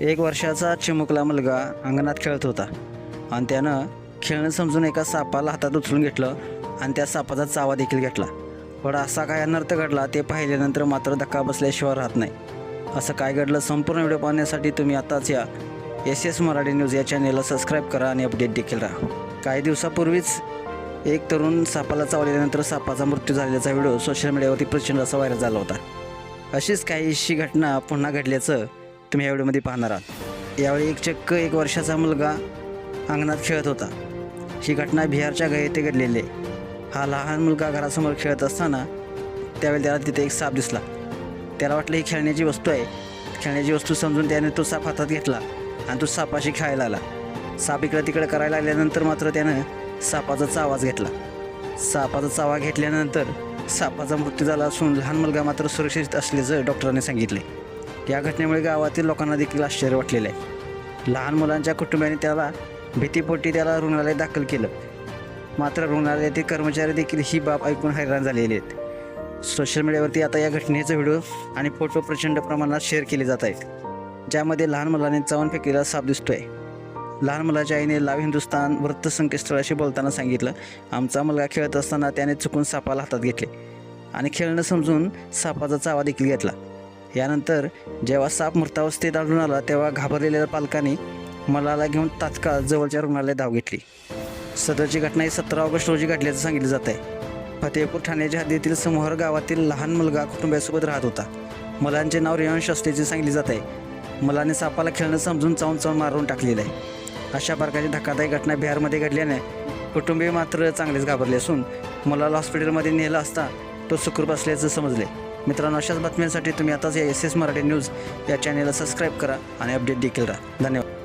एक वर्षाचा चिमुकला मुलगा अंगणात खेळत होता. आणि त्यानं खेळणं समजून एका सापाला हातात उचलून घेतलं आणि त्या सापाचा चावा देखील घेतला. पण असा काय अनर्थ घडला ते पाहिल्यानंतर मात्र धक्का बसल्याशिवाय राहत नाही. असं काय घडलं संपूर्ण व्हिडिओ पाहण्यासाठी तुम्ही आताच या एस एस मराठी न्यूज या चॅनेलला सबस्क्राईब करा आणि अपडेट देखील राहा. काही दिवसापूर्वीच एक तरुण सापाला चावल्यानंतर सापाचा मृत्यू झाल्याचा व्हिडिओ सोशल मीडियावरती प्रचंड असा व्हायरल झाला होता. अशीच काहीशी घटना पुन्हा घडल्याचं तुम्ही या व्हिडिओमध्ये पाहणार आहात. यावेळी एक चक्क एक वर्षाचा मुलगा अंगणात खेळत होता. ही घटना बिहारच्या घरी येथे घडलेली आहे. हा लहान मुलगा घरासमोर खेळत असताना त्यावेळी त्याला तिथे एक साप दिसला. त्याला वाटलं ही खेळण्याची वस्तू आहे. खेळण्याची वस्तू समजून त्याने तो साप हातात घेतला आणि तो सापाशी खेळायला आला. साप इकडं तिकडं करायला लागल्यानंतर मात्र त्यानं सापाचा आवाज घेतला. सापाचा चावा घेतल्यानंतर सापाचा मृत्यू झाला असून लहान मुलगा मात्र सुरक्षित असल्याचं डॉक्टरांनी सांगितले या घटनेमुळे गावातील लोकांना देखील आश्चर्य वाटलेलं आहे. लहान मुलांच्या कुटुंबियांनी त्याला भीतीपोटी त्याला रुग्णालयात दाखल केलं. मात्र रुग्णालयातील कर्मचारी देखील ही बाब ऐकून हैराण झालेले आहेत. सोशल मीडियावरती आता या घटनेचा व्हिडिओ आणि फोटो प्रचंड प्रमाणात शेअर केले जात आहेत. ज्यामध्ये लहान मुलाने चावून फेकलेला साप दिसतोय. लहान मुलाच्या आईने लाव हिंदुस्तान वृत्त संकेतस्थळाशी बोलताना सांगितलं आमचा मुलगा खेळत असताना त्याने चुकून सापाला हातात घेतले. आणि खेळणं समजून सापाचा चावा देखील घेतला. यानंतर जेव्हा साप मृतावस्थेत आढळून आला तेव्हा घाबरलेल्या पालकांनी मुलाला घेऊन तात्काळ जवळच्या रुग्णालयात धाव घेतली. सदरची घटना ही सतरा ऑगस्ट रोजी घडल्याचं सांगितलं जात आहे फतेहपूर ठाण्याच्या हद्दीतील समोहर गावातील लहान मुलगा कुटुंबियासोबत राहत होता. मुलांचे नाव रियांश असल्याचे सांगितले जात आहे मुलाने सापाला खेळणं समजून चावून चावून मारून टाकलेलं आहे. अशा प्रकारची धक्कादायक घटना बिहारमध्ये घडल्याने कुटुंबीय मात्र चांगलेच घाबरले असून मुलाला हॉस्पिटलमध्ये नेलं असता तो सुखरूप असल्याचं समजले मित्रांनो अशाच बातम्यांसाठी तुम्ही आताच या एस एस मराठी न्यूज या चॅनेलला सबस्क्राईब करा आणि अपडेट देखील राहा. धन्यवाद.